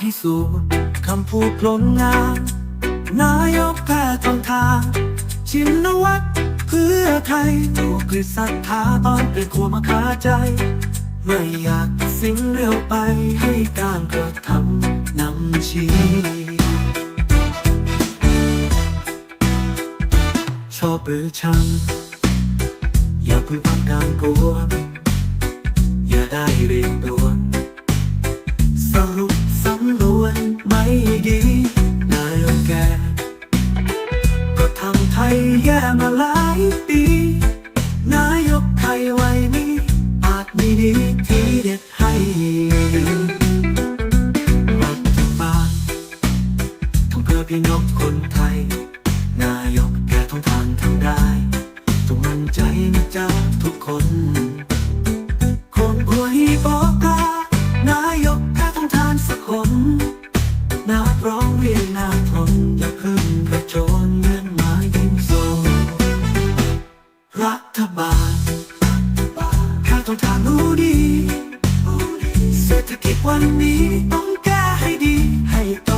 พิสูจน์คำพูดปลนงานนายกแพทองทางชินวัตรเพื่อไทยถูกคือศรัทธาตอนเป็นครัวมาคาใจ ไม่อยากสิ่งเร็วไปให้การกระทำนำชี้ชอบหรือชังอย่าพึ่งพักการกวอย่าได้เรียนด่ว พี่น้องคนไทย นายกแกต้องทางทำได้จงมั่นใจนะจ๊ะทุกคนคนอวยบอกกานายกแกต้องทานสักคนนักร้องเรียนนาทนอย่าพึ่งกระโจนเงินมายดินโซรัฐบาลแค่ต้องทางรู้ดีเศรษฐกิจวันนี้ต้องแก้ให้ดีให้โต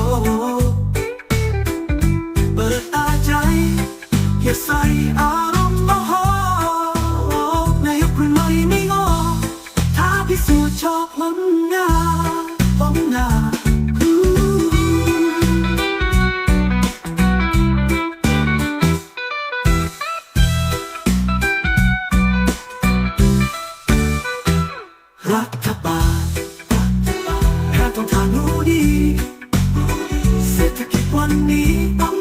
เลยไม่งอถ้าพิสูจน์ชอบล้นน้ล้นนรัฐบาลแพทย์ต้องทานรู้ดี เศรษฐกิจวันนี้ต้อง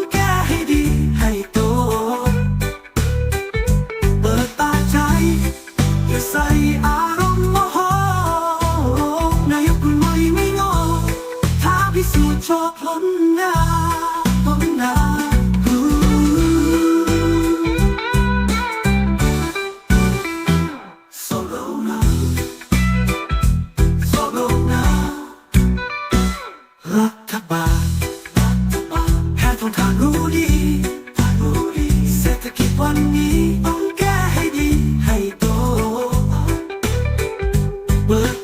ชอบคนหน้าโซโลนานาาลรัฐแทย์ของทางรู้ทางรู้ดีเศรษกิจวันนี้ต้องแก้ให้ดีให้โตเบิก